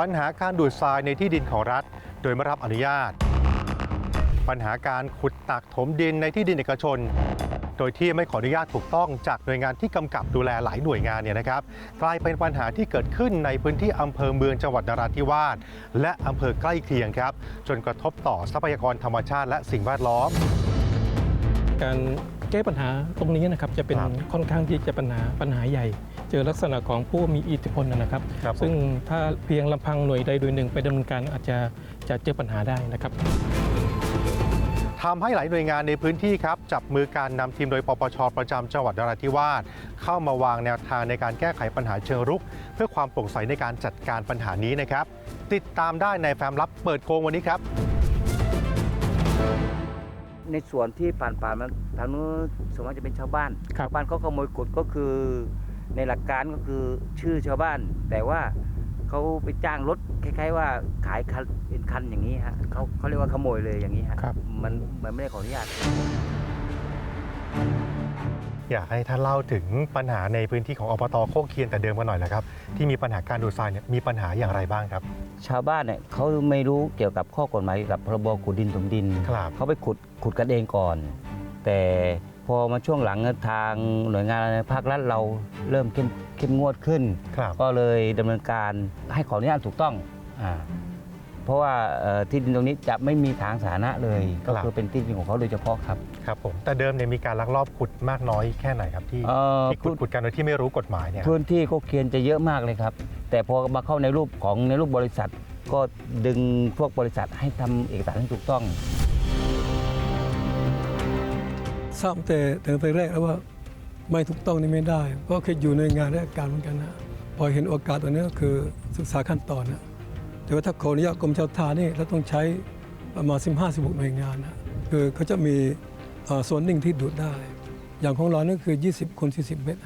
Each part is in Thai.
ปัญหาการดูดทรายในที่ดินของรัฐ โดยไม่รับอนุญาต ปัญหาการขุดตักถมดินในที่ดินเอกชน โดยที่ไม่ขออนุญาตถูกต้องจากหน่วยงานที่กำกับดูแลหลายหน่วยงานเนี่ยนะครับกลายเป็นปัญหาที่เกิดขึ้นในพื้นที่อำเภอเมืองจังหวัดนราธิวาสและอำเภอใกล้เคียงครับ จนกระทบต่อทรัพยากรธรรมชาติและสิ่งแวดล้อม การแก้ปัญหาตรงนี้นะครับจะเป็นครับค่อนข้างที่จะปัญหาปัญหาใหญ่ เจอลักษณะของผู้มีอิทธิพลนะครับครับผมซึ่งถ้าเพียงลำพังหน่วยใดโดยหนึ่งไปดำเนินการอาจจะจะเจอปัญหาได้นะครับทำให้หลายหน่วยงานในพื้นที่ครับ จับมือการนำทีมโดยปปชประจำจังหวัดนราธิวาสเข้ามาวางแนวทางในการแก้ไขปัญหาเชิงรุก เพื่อความโปร่งใสในการจัดการปัญหานี้นะครับ ติดตามได้ในแฟ้มลับเปิดโกงวันนี้ครับ ในส่วนที่ผ่านผ่านๆมาทางนู้นส่วนมากจะเป็นชาวบ้านครับชาวบ้านเขาขโมยกดก็คือ ในหลักการก็คือชื่อชาวบ้าน แต่ว่าเขาไปจ้างรถคล้ายๆว่าขายคันเป็นคันอย่างนี้ฮะเขาเขาเรียกว่าขโมยเลยอย่างนี้ฮะครับ มันมันไม่ได้ขออนุญาต อยากให้ท่านเล่าถึงปัญหาในพื้นที่ของอบตโคกเคียนแต่เดิมกันหน่อยแหละครับ ที่มีปัญหาการดูดทรายเนี่ยมีปัญหาอย่างไรบ้างครับ ชาวบ้านเนี่ยเขาไม่รู้เกี่ยวกับข้อกฎหมายเกี่ยวกับพรบขุดดินถมดิน ครับ เขาไปขุดขุดกันเองก่อน แต่ พอมาช่วงหลังทางหน่วยงานภาครัฐเราเริ่มเข้มเข้มงวดขึ้น ครับก็เลยดำเนินการให้ขออนุญาตถูกต้อง อ่า เพราะว่าเอ่อที่ดินตรงนี้จะไม่มีทางสาธารณะเลย ก็คือเป็นที่ดินของเขาโดยเฉพาะครับครับผมแต่เดิมเนี่ยมีการลักลอบขุดมากน้อยแค่ไหนครับที่เอ่อที่ขุดขุดกันโดยที่ไม่รู้กฎหมายเนี่ยพื้นที่โคเคียนจะเยอะมากเลยครับ แต่พอมาเข้าในรูปของในรูปบริษัท ก็ดึงพวกบริษัทให้ทำเอกสารให้ถูกต้อง ทราบแต่แต่แต่แรกแล้วว่าไม่ถูกต้องนี่ไม่ได้ เพราะเคยอยู่ในงานราชการเหมือนกันนะพอเห็นโอกาสตัวนี้ก็คือศึกษาขั้นตอนนะแต่ว่าถ้าขออนุญาตกรมเจ้าท่านี่เราต้องใช้ประมาณ 15 16หน่วยงานนะคือเขาจะมีเอ่อส่วนนิ่งที่ดูดได้ อย่างของเรานี่คือ 20คูณ40 เมตร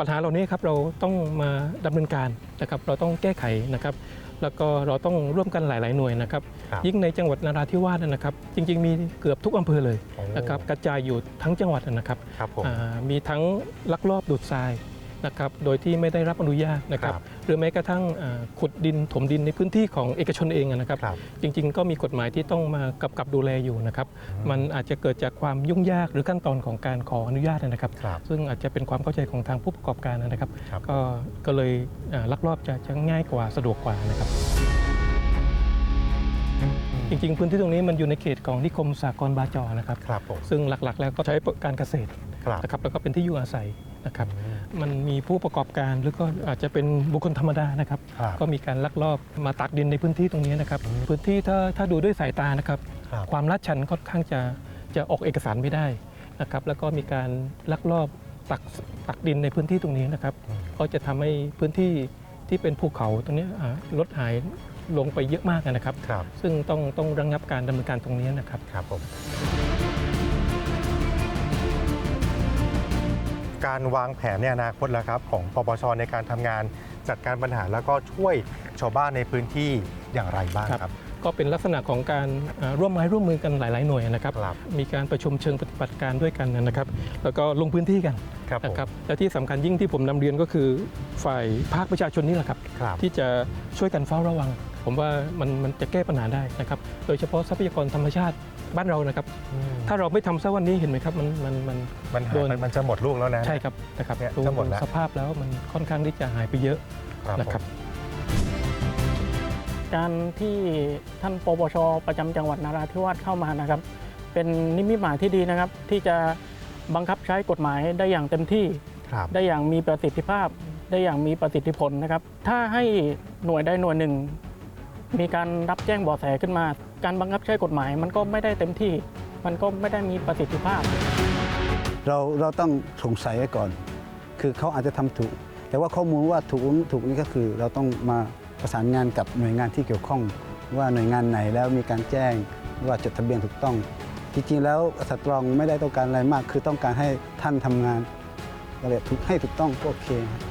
ปัญหาเหล่านี้ครับเราต้องมาดำเนินการนะครับเราต้องแก้ไขนะครับ แล้วก็เราต้องร่วมกันหลาย ๆ หน่วยนะครับครับ ยิ่งในจังหวัดนราธิวาสนะครับ จริง ๆ มีเกือบทุกอำเภอเลยนะครับกระจายอยู่ทั้งจังหวัดนะครับครับผมอ่ามีทั้งลักลอบดูดทราย นะครับโดยที่ไม่ได้รับอนุญาตนะครับครับหรือแม้กระทั่งอ่าขุดดินถมดินในพื้นที่ของเอกชนเองนะครับ ครับ จริงๆ ก็มีกฎหมายที่ต้องมากำกับดูแลอยู่นะครับมันอาจจะเกิดจากความยุ่งยากหรือขั้นตอนของการขออนุญาตนะครับ ครับ ซึ่งอาจจะเป็นความเข้าใจของทางผู้ประกอบการนะครับ ครับ ก็ก็เลยอ่าลักลอบจะจะง่ายกว่าสะดวกกว่านะครับ จริง ๆ พื้นที่ตรงนี้มันอยู่ในเขตของนิคมสากลบาจอนะครับ ครับผมซึ่งหลักๆ แล้วก็ใช้การเกษตรครับ นะครับแล้วก็เป็นที่อยู่อาศัย นะครับอืมมันมีผู้ประกอบการหรือก็อาจจะเป็นบุคคลธรรมดานะครับครับก็มีการลักลอบมาตักดินในพื้นที่ตรงนี้นะครับอืมพื้นที่ถ้าถ้าดูด้วยสายตานะครับครับความลาดชันค่อนข้างจะจะออกเอกสารไม่ได้นะครับแล้วก็มีการลักลอบตักตักดินในพื้นที่ตรงนี้นะครับอืมก็จะทำให้พื้นที่ที่เป็นภูเขาตรงนี้อ่าลดหายลงไปเยอะมากนะครับครับ ซึ่งต้องต้องระงงับการดำเนินการตรงนี้นะครับครับผม การวางแผนในอนาคตแล้วครับของปปชในการทำงานจัดการปัญหาแล้วก็ช่วยชาวบ้านในพื้นที่อย่างไรบ้างครับ ก็เป็นลักษณะของการอ่าร่วมไม้ร่วมมือกันหลาย ๆ หน่วยนะครับ ครับ มีการประชุมเชิงปฏิบัติการด้วยกันนะครับ แล้วก็ลงพื้นที่กันครับผมนะครับ และที่สำคัญยิ่งที่ผมนำเรียนก็คือฝ่ายภาคประชาชนนี่แหละครับ ครับ ที่จะช่วยกันเฝ้าระวัง ผมว่ามันมันจะแก้ปัญหาได้นะครับ โดยเฉพาะทรัพยากรธรรมชาติบ้านเรานะครับอืมถ้าเราไม่ทำซะวันนี้เห็นไหมครับ มันมันมันมันหาโดนมันมันจะหมดลูกแล้วนะ ใช่ครับนะครับเนี่ยดูจะหมดแล้ว สภาพแล้วมันค่อนข้างที่จะหายไปเยอะครับนะคผรับมการที่ท่านปปชประจำจังหวัดนราธิวาสเข้ามานะครับ เป็นนิมิตหมายที่ดีนะครับ ที่จะบังคับใช้กฎหมายได้อย่างเต็มที่ ครับ ได้อย่างมีประสิทธิภาพ ได้อย่างมีประสิทธิผลนะครับ ถ้าให้หน่วยใดหน่วยหนึ่ง มีการรับแจ้งเบาะแสขึ้นมา การบังคับใช้กฎหมายมันก็ไม่ได้เต็มที่ มันก็ไม่ได้มีประสิทธิภาพ เราเราต้องสงสัยไว้ก่อน คือเขาอาจจะทำถูก แต่ว่าข้อมูลว่าถูกถูกนี่ก็คือ เราต้องมาประสานงานกับหน่วยงานที่เกี่ยวข้อง ว่าหน่วยงานไหนแล้วมีการแจ้งว่าจดทะเบียนถูกต้อง จริงๆ แล้วสตรองไม่ได้ต้องการอะไรมาก คือต้องการให้ท่านทำงานก็เลยถูกให้ถูกต้องก็โอเคครับ